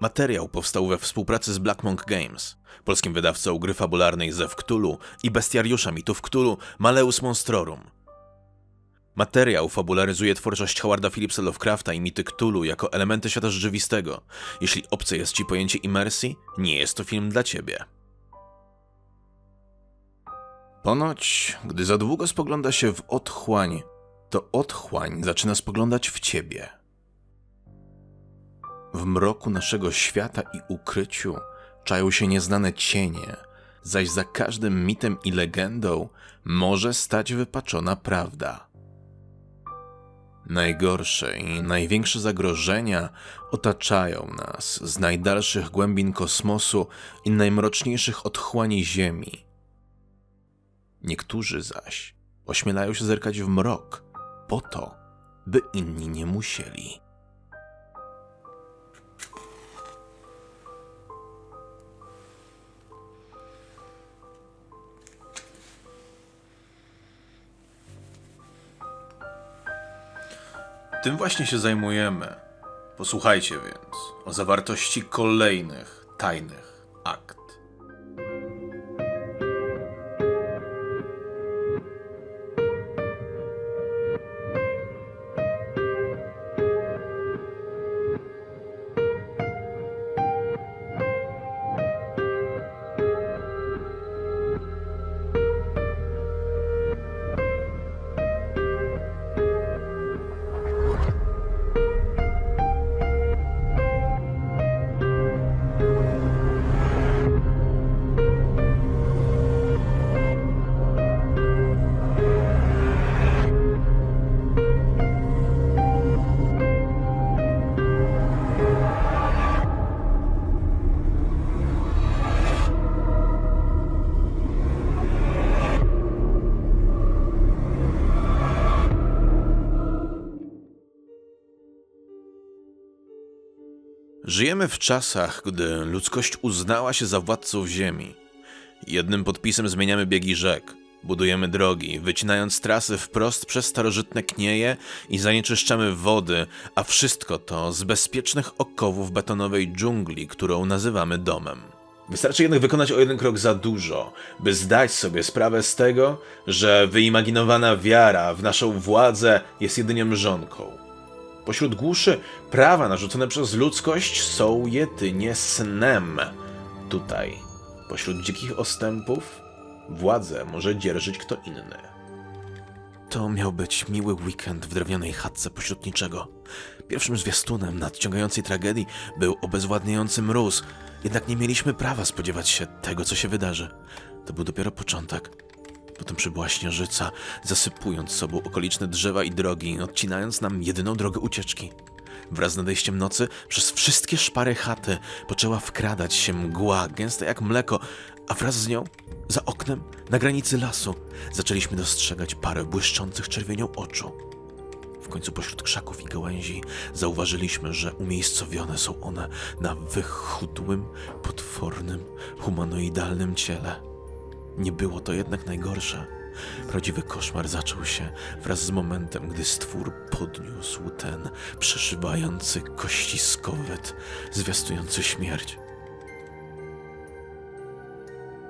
Materiał powstał we współpracy z Black Monk Games, polskim wydawcą gry fabularnej Zew Cthulhu i bestiariusza mitów Cthulhu Maleus Monstrorum. Materiał fabularyzuje twórczość Howarda Phillipsa Lovecrafta i mity Cthulhu jako elementy świata rzeczywistego. Jeśli obce jest ci pojęcie imersji, nie jest to film dla ciebie. Ponoć, gdy za długo spogląda się w otchłań, to otchłań zaczyna spoglądać w ciebie. W mroku naszego świata i ukryciu czają się nieznane cienie, zaś za każdym mitem i legendą może stać wypaczona prawda. Najgorsze i największe zagrożenia otaczają nas z najdalszych głębin kosmosu i najmroczniejszych otchłani Ziemi. Niektórzy zaś ośmielają się zerkać w mrok po to, by inni nie musieli. Tym właśnie się zajmujemy. Posłuchajcie więc o zawartości kolejnych tajnych akt. Żyjemy w czasach, gdy ludzkość uznała się za władców Ziemi. Jednym podpisem zmieniamy biegi rzek, budujemy drogi, wycinając trasy wprost przez starożytne knieje i zanieczyszczamy wody, a wszystko to z bezpiecznych okowów betonowej dżungli, którą nazywamy domem. Wystarczy jednak wykonać o jeden krok za dużo, by zdać sobie sprawę z tego, że wyimaginowana wiara w naszą władzę jest jedynie mrzonką. Pośród głuszy prawa narzucone przez ludzkość są jedynie snem. Tutaj, pośród dzikich ostępów, władzę może dzierżyć kto inny. To miał być miły weekend w drewnianej chatce pośród niczego. Pierwszym zwiastunem nadciągającej tragedii był obezwładniający mróz, jednak nie mieliśmy prawa spodziewać się tego, co się wydarzy. To był dopiero początek. Potem przybyła śnieżyca, zasypując sobą okoliczne drzewa i drogi, odcinając nam jedyną drogę ucieczki. Wraz z nadejściem nocy przez wszystkie szpary chaty poczęła wkradać się mgła, gęsta jak mleko, a wraz z nią, za oknem, na granicy lasu, zaczęliśmy dostrzegać parę błyszczących czerwienią oczu. W końcu pośród krzaków i gałęzi zauważyliśmy, że umiejscowione są one na wychudłym, potwornym, humanoidalnym ciele. Nie było to jednak najgorsze. Prawdziwy koszmar zaczął się wraz z momentem, gdy stwór podniósł ten przeszywający kości skowet, zwiastujący śmierć.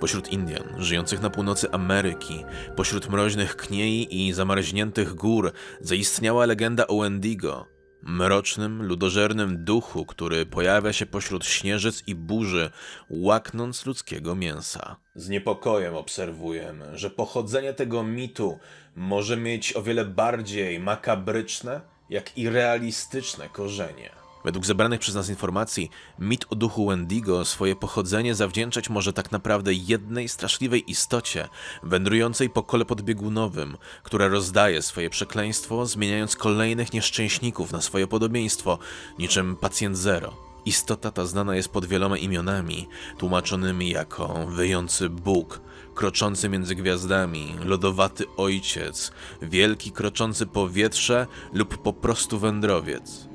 Pośród Indian, żyjących na północy Ameryki, pośród mroźnych kniei i zamarzniętych gór, zaistniała legenda o Wendigo, mrocznym, ludożernym duchu, który pojawia się pośród śnieżyc i burzy, łaknąc ludzkiego mięsa. Z niepokojem obserwujemy, że pochodzenie tego mitu może mieć o wiele bardziej makabryczne, jak i realistyczne korzenie. Według zebranych przez nas informacji, mit o duchu Wendigo swoje pochodzenie zawdzięczać może tak naprawdę jednej straszliwej istocie, wędrującej po kole podbiegunowym, która rozdaje swoje przekleństwo, zmieniając kolejnych nieszczęśników na swoje podobieństwo, niczym pacjent zero. Istota ta znana jest pod wieloma imionami, tłumaczonymi jako wyjący Bóg, kroczący między gwiazdami, lodowaty ojciec, wielki kroczący powietrze lub po prostu wędrowiec.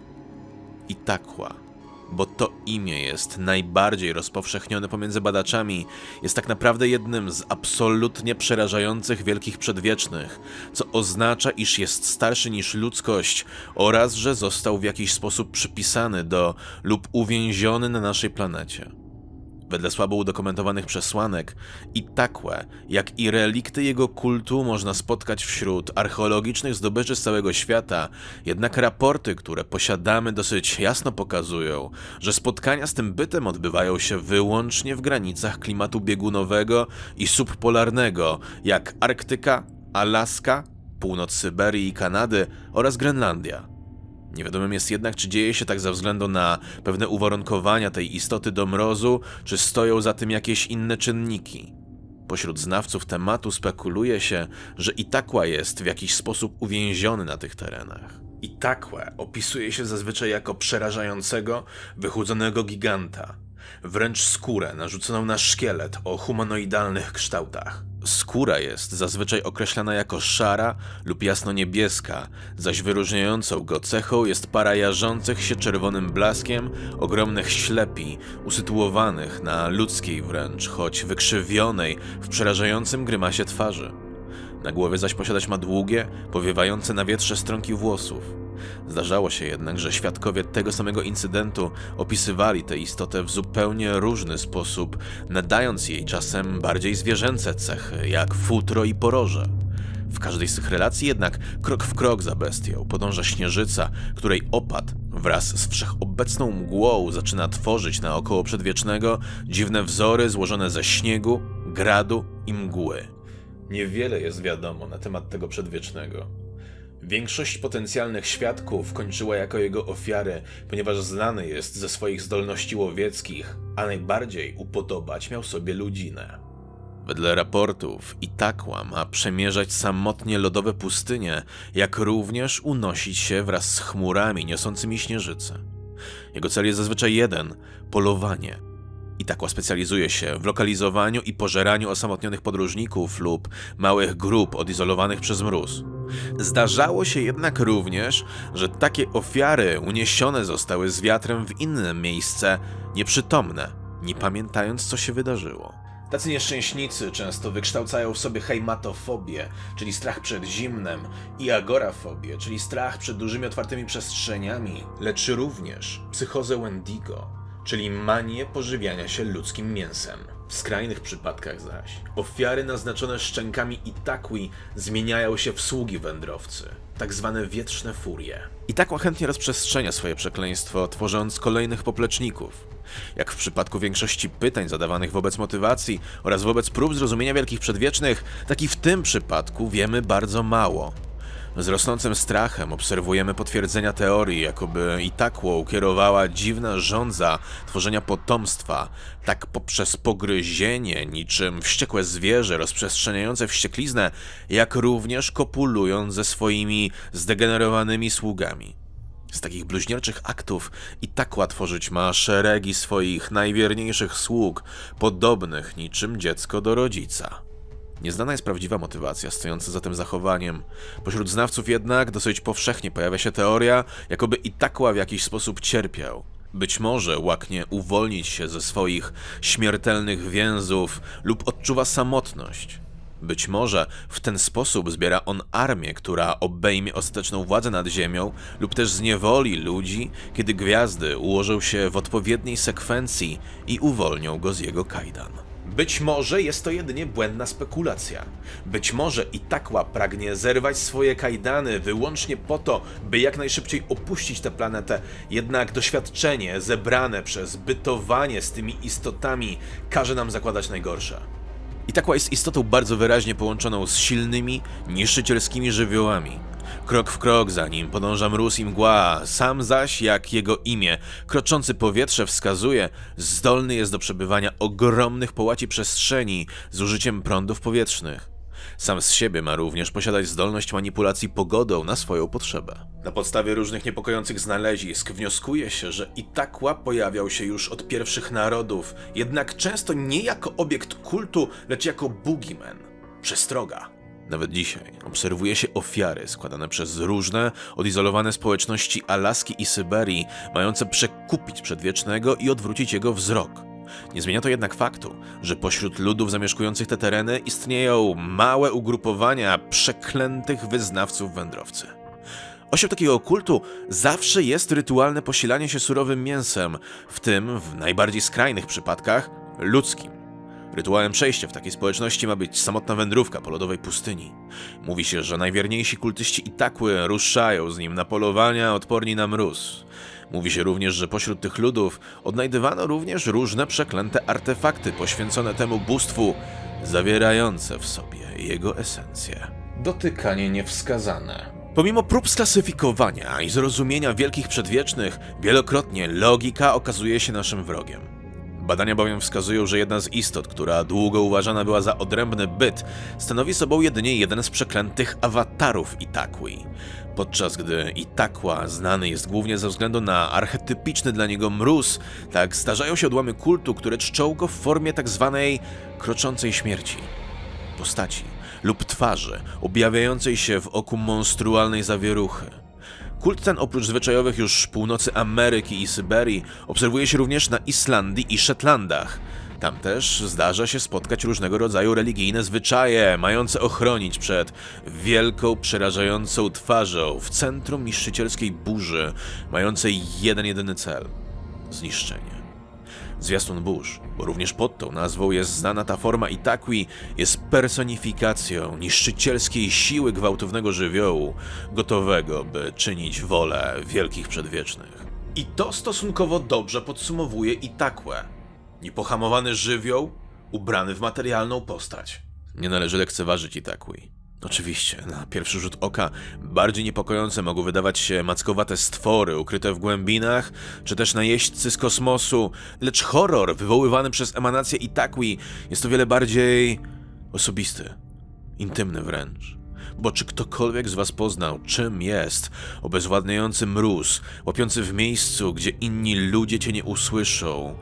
Itakła, bo to imię jest najbardziej rozpowszechnione pomiędzy badaczami, jest tak naprawdę jednym z absolutnie przerażających wielkich przedwiecznych, co oznacza, iż jest starszy niż ludzkość oraz że został w jakiś sposób przypisany do lub uwięziony na naszej planecie. Wedle słabo udokumentowanych przesłanek, Itakłe, jak i relikty jego kultu można spotkać wśród archeologicznych zdobyczy z całego świata, jednak raporty, które posiadamy dosyć jasno pokazują, że spotkania z tym bytem odbywają się wyłącznie w granicach klimatu biegunowego i subpolarnego, jak Arktyka, Alaska, północ Syberii i Kanady oraz Grenlandia. Niewiadomym jest jednak, czy dzieje się tak ze względu na pewne uwarunkowania tej istoty do mrozu, czy stoją za tym jakieś inne czynniki. Pośród znawców tematu spekuluje się, że Itakła jest w jakiś sposób uwięziony na tych terenach. Itakłę opisuje się zazwyczaj jako przerażającego, wychudzonego giganta, wręcz skórę narzuconą na szkielet o humanoidalnych kształtach. Skóra jest zazwyczaj określana jako szara lub jasno-niebieska, zaś wyróżniającą go cechą jest para jarzących się czerwonym blaskiem ogromnych ślepi, usytuowanych na ludzkiej wręcz, choć wykrzywionej w przerażającym grymasie twarzy. Na głowie zaś posiadać ma długie, powiewające na wietrze stronki włosów. Zdarzało się jednak, że świadkowie tego samego incydentu opisywali tę istotę w zupełnie różny sposób, nadając jej czasem bardziej zwierzęce cechy, jak futro i poroże. W każdej z tych relacji jednak krok w krok za bestią podąża śnieżyca, której opad wraz z wszechobecną mgłą zaczyna tworzyć na około przedwiecznego dziwne wzory złożone ze śniegu, gradu i mgły. Niewiele jest wiadomo na temat tego przedwiecznego. Większość potencjalnych świadków kończyła jako jego ofiary, ponieważ znany jest ze swoich zdolności łowieckich, a najbardziej upodobać miał sobie ludzinę. Wedle raportów Itakła ma przemierzać samotnie lodowe pustynie, jak również unosić się wraz z chmurami niosącymi śnieżycę. Jego cel jest zazwyczaj jeden polowanie. Itakła specjalizuje się w lokalizowaniu i pożeraniu osamotnionych podróżników lub małych grup odizolowanych przez mróz. Zdarzało się jednak również, że takie ofiary uniesione zostały z wiatrem w inne miejsce, nieprzytomne, nie pamiętając co się wydarzyło. Tacy nieszczęśnicy często wykształcają w sobie hejmatofobię, czyli strach przed zimnem, i agorafobię, czyli strach przed dużymi otwartymi przestrzeniami, lecz również psychozę Wendigo, czyli manię pożywiania się ludzkim mięsem. W skrajnych przypadkach zaś ofiary naznaczone szczękami Itakwi zmieniają się w sługi wędrowcy, tak zwane wietrzne furie. Itakła chętnie rozprzestrzenia swoje przekleństwo, tworząc kolejnych popleczników. Jak w przypadku większości pytań zadawanych wobec motywacji oraz wobec prób zrozumienia wielkich przedwiecznych, tak i w tym przypadku wiemy bardzo mało. Z rosnącym strachem obserwujemy potwierdzenia teorii, jakoby Itakło ukierowała dziwna żądza tworzenia potomstwa, tak poprzez pogryzienie, niczym wściekłe zwierzę rozprzestrzeniające wściekliznę, jak również kopulując ze swoimi zdegenerowanymi sługami. Z takich bluźnierczych aktów Itakła tworzyć ma szeregi swoich najwierniejszych sług, podobnych niczym dziecko do rodzica. Nieznana jest prawdziwa motywacja stojąca za tym zachowaniem. Pośród znawców jednak dosyć powszechnie pojawia się teoria, jakoby Itakła w jakiś sposób cierpiał. Być może łaknie uwolnić się ze swoich śmiertelnych więzów lub odczuwa samotność. Być może w ten sposób zbiera on armię, która obejmie ostateczną władzę nad Ziemią, lub też zniewoli ludzi, kiedy gwiazdy ułożą się w odpowiedniej sekwencji i uwolnią go z jego kajdan. Być może jest to jedynie błędna spekulacja. Być może Itakła pragnie zerwać swoje kajdany wyłącznie po to, by jak najszybciej opuścić tę planetę, jednak doświadczenie zebrane przez bytowanie z tymi istotami każe nam zakładać najgorsze. Itakła jest istotą bardzo wyraźnie połączoną z silnymi, niszczycielskimi żywiołami. Krok w krok za nim podąża mróz i mgła, sam zaś, jak jego imię, kroczący powietrze wskazuje, zdolny jest do przebywania ogromnych połaci przestrzeni z użyciem prądów powietrznych. Sam z siebie ma również posiadać zdolność manipulacji pogodą na swoją potrzebę. Na podstawie różnych niepokojących znalezisk wnioskuje się, że Itakła pojawiał się już od pierwszych narodów, jednak często nie jako obiekt kultu, lecz jako boogeyman, przestroga. Nawet dzisiaj obserwuje się ofiary składane przez różne, odizolowane społeczności Alaski i Syberii, mające przekupić przedwiecznego i odwrócić jego wzrok. Nie zmienia to jednak faktu, że pośród ludów zamieszkujących te tereny istnieją małe ugrupowania przeklętych wyznawców wędrowcy. Osią takiego kultu zawsze jest rytualne posilanie się surowym mięsem, w tym w najbardziej skrajnych przypadkach ludzkim. Rytuałem przejścia w takiej społeczności ma być samotna wędrówka po lodowej pustyni. Mówi się, że najwierniejsi kultyści Itakły ruszają z nim na polowania odporni na mróz. Mówi się również, że pośród tych ludów odnajdywano również różne przeklęte artefakty poświęcone temu bóstwu, zawierające w sobie jego esencję. Dotykanie niewskazane. Pomimo prób sklasyfikowania i zrozumienia wielkich przedwiecznych, wielokrotnie logika okazuje się naszym wrogiem. Badania bowiem wskazują, że jedna z istot, która długo uważana była za odrębny byt, stanowi sobą jedynie jeden z przeklętych awatarów Itakui. Podczas gdy Itakła znany jest głównie ze względu na archetypiczny dla niego mróz, tak zdarzają się odłamy kultu, które czczą go w formie tak zwanej kroczącej śmierci postaci lub twarzy objawiającej się w oku monstrualnej zawieruchy. Kult ten oprócz zwyczajowych już północy Ameryki i Syberii obserwuje się również na Islandii i Szetlandach. Tam też zdarza się spotkać różnego rodzaju religijne zwyczaje, mające ochronić przed wielką, przerażającą twarzą w centrum niszczycielskiej burzy, mającej jeden jedyny cel zniszczenie. Zwiastun burz, bo również pod tą nazwą jest znana ta forma Itakui, jest personifikacją niszczycielskiej siły gwałtownego żywiołu, gotowego, by czynić wolę wielkich przedwiecznych. I to stosunkowo dobrze podsumowuje Itakłę. Niepohamowany żywioł, ubrany w materialną postać. Nie należy lekceważyć Itakui. Oczywiście, na pierwszy rzut oka bardziej niepokojące mogą wydawać się mackowate stwory ukryte w głębinach, czy też najeźdźcy z kosmosu, lecz horror wywoływany przez emanację Itakui jest o wiele bardziej osobisty, intymny wręcz. Bo czy ktokolwiek z was poznał, czym jest obezwładniający mróz, łapiący w miejscu, gdzie inni ludzie cię nie usłyszą?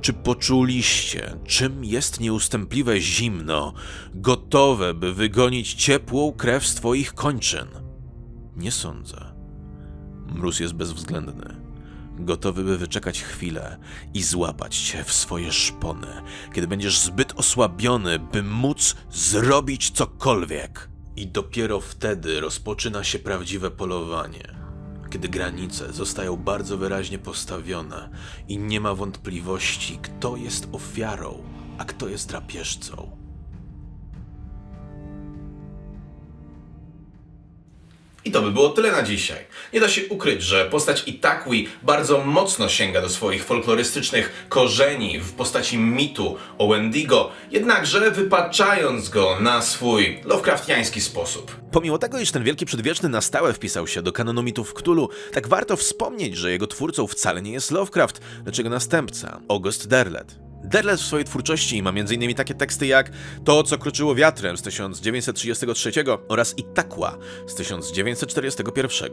Czy poczuliście, czym jest nieustępliwe zimno, gotowe, by wygonić ciepłą krew z twoich kończyn? Nie sądzę. Mróz jest bezwzględny, gotowy, by wyczekać chwilę i złapać cię w swoje szpony, kiedy będziesz zbyt osłabiony, by móc zrobić cokolwiek. I dopiero wtedy rozpoczyna się prawdziwe polowanie kiedy granice zostają bardzo wyraźnie postawione i nie ma wątpliwości, kto jest ofiarą, a kto jest drapieżcą. I to by było tyle na dzisiaj. Nie da się ukryć, że postać Itakui bardzo mocno sięga do swoich folklorystycznych korzeni w postaci mitu o Wendigo, jednakże wypaczając go na swój Lovecraftiański sposób. Pomimo tego, iż ten wielki przedwieczny na stałe wpisał się do kanonu mitów Cthulhu, tak warto wspomnieć, że jego twórcą wcale nie jest Lovecraft, lecz jego następca, August Derlet. Derlet w swojej twórczości ma m.in. takie teksty jak To, co kroczyło wiatrem z 1933 oraz Itakła z 1941.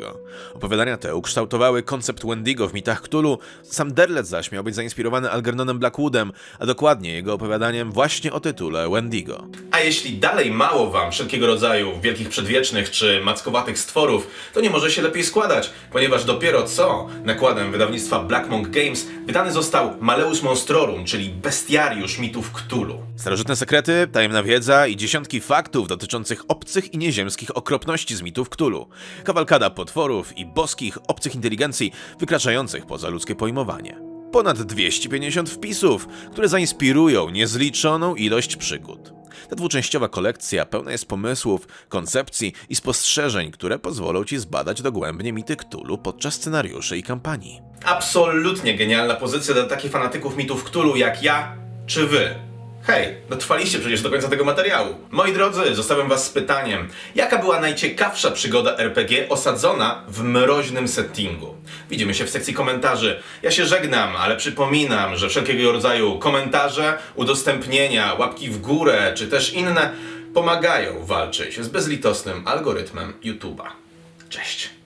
Opowiadania te ukształtowały koncept Wendigo w mitach Cthulhu, sam Derlet zaś miał być zainspirowany Algernonem Blackwoodem, a dokładnie jego opowiadaniem właśnie o tytule Wendigo. A jeśli dalej mało wam wszelkiego rodzaju wielkich przedwiecznych czy mackowatych stworów, to nie może się lepiej składać, ponieważ dopiero co nakładem wydawnictwa Black Monk Games wydany został Maleus Monstrorum, czyli bestiariusz mitów Cthulhu. Starożytne sekrety, tajemna wiedza i dziesiątki faktów dotyczących obcych i nieziemskich okropności z mitów Cthulhu. Kawalkada potworów i boskich, obcych inteligencji wykraczających poza ludzkie pojmowanie. Ponad 250 wpisów, które zainspirują niezliczoną ilość przygód. Ta dwuczęściowa kolekcja pełna jest pomysłów, koncepcji i spostrzeżeń, które pozwolą ci zbadać dogłębnie mity Cthulhu podczas scenariuszy i kampanii. Absolutnie genialna pozycja dla takich fanatyków mitów Cthulhu jak ja czy wy. Hej, dotrwaliście przecież do końca tego materiału. Moi drodzy, zostawiam was z pytaniem. Jaka była najciekawsza przygoda RPG osadzona w mroźnym settingu? Widzimy się w sekcji komentarzy. Ja się żegnam, ale przypominam, że wszelkiego rodzaju komentarze, udostępnienia, łapki w górę, czy też inne pomagają walczyć z bezlitosnym algorytmem YouTube'a. Cześć.